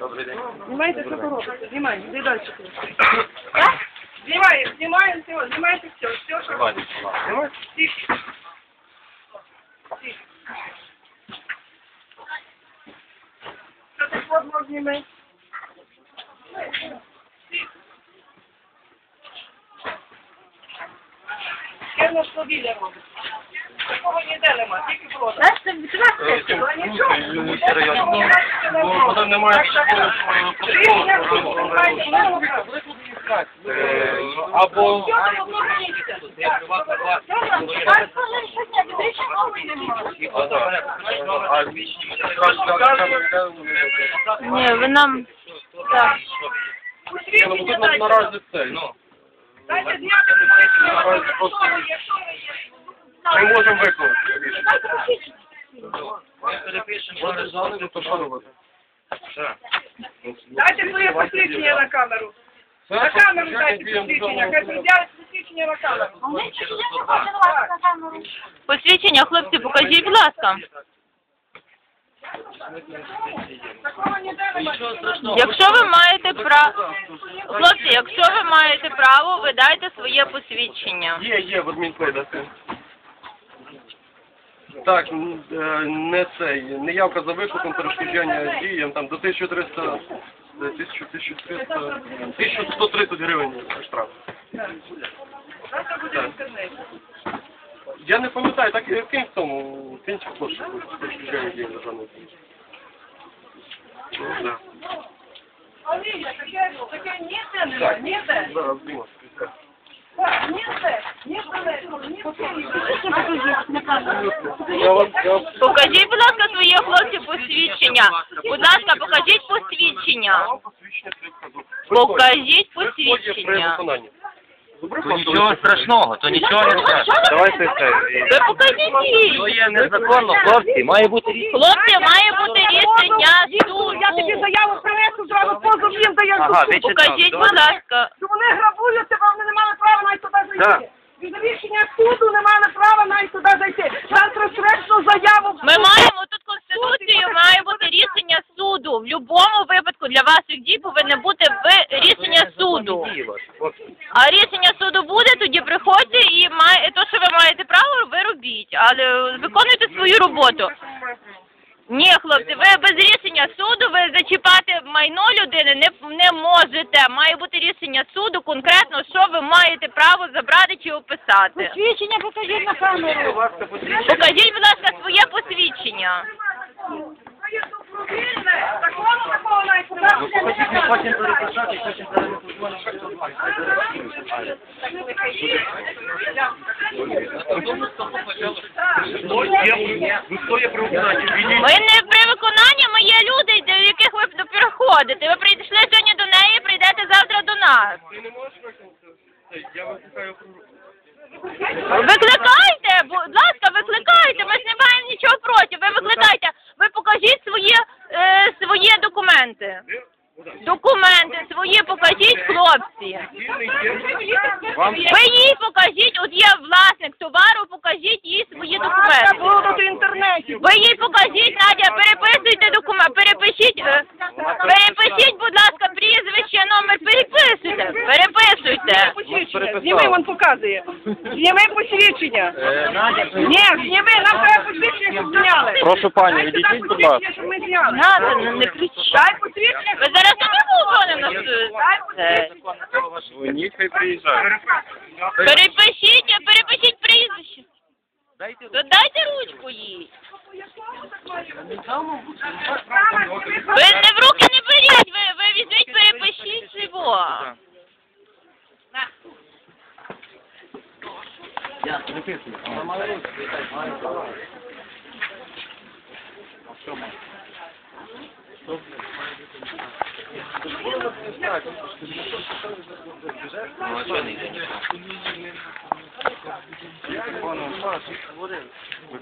Добрий день. Знімайте, що коробиться. Знімай, іди далі. Знімай, знімай, все, знімайте все, все, що ласка. Тихо. Тихо. Що ти форму зніми? Що на свавілля робить? Такого ніде нема, тільки продаж. Знаєш, це відкривати. Е, Бо потім немає Е, Або Ні, ви нам... Так. Ну, тут наразі це, ну, Дайте зняти посвідчення просто- якщо ви є. ми можемо виконати рішення. Дайте своє посвідчення на камеру. На камеру дайте посвідчення. Хай приділять посвідчення на камеру. Посвідчення, хлопці, покажіть, будь ласка. Такого ніде нема. Якщо ви маєте право... Хлопці, якщо ви маєте право, ви дайте своє посвідчення. Є, є, в адмінкодексі. Так, е, не цей, неявка за викликом, перешкоджання діям, там до 1300, е, 1000, 1300, 1130 гривень штраф. Я не пам'ятаю, так і кинь в тому, в кошик, перешкоджання діям державного. Ну, да. Олія, таке, таке ніде нема, ніде. Зараз, Дима. Так, ніде, ніде, ніде. Я вам, я вам Покажіть, будь ласка, своє хлопці посвідчення. Будь ласка, покажіть посвідчення. Покажіть посвідчення. То нічого страшного, то нічого не страшного. Давайте це. Ви покажіть То їй. є незаконно, хлопці, має бути рішення. Хлопці, має бути рішення Я тобі заяву принесу, зразу позов їм даєш до Ага, суду. ви Покажіть, будь ласка. Що вони грабують тебе, вони не мали права навіть туди зайти. Рішення суду не мали права навіть туди зайти. Завтра заяву. Ми маємо тут конституцію, має бути рішення суду. В будь-якому випадку для ваших дій повинне бути рішення суду. А рішення суду буде, тоді приходьте і має то, що ви маєте право, ви робіть. Але виконуйте свою роботу. Ні, хлопці, ви без рішення суду, ви зачіпати майно людини не, не можете. Має бути рішення суду конкретно, що ви маєте право забрати чи описати. Посвідчення покажіть на камеру. Покажіть, будь ласка, своє посвідчення. Це є добровільне. Закону такого навіть не переписати? Ми не при виконанні, ми є люди, до яких ви приходите. Ви прийшли сьогодні до неї, прийдете завтра до нас. Ти не можеш виконати? Я викликаю Викликайте, будь ласка, викликайте. Ми ж не маємо нічого проти. Ви викликайте. Ви покажіть свої, е, свої документи. Документи свої покажіть, хлопці. Ви їй покажіть, от є власник товару, покажіть їй свої документи. Ви їй покажіть, Надя, переписуйте документ, е, перепишіть, будь ласка, прізвище, номер, переписуйте, Посвідчення. Зніми, він показує. Зніми посвідчення. Ні, зніми, нам треба посвідчення, щоб зняли. Прошу пані, відійдіть, будь ласка. посвідчення, щоб ми зняли. Ну не кричіть. Дай посвідчення. Ви зараз самі говорите на. Дзвоніть, хай приїжджає. Перепишіть, перепишіть прізвище. дайте То дайте ручку їй. Ви не в руки не беріть, ви, ви візьміть, перепишіть його. Я переписую.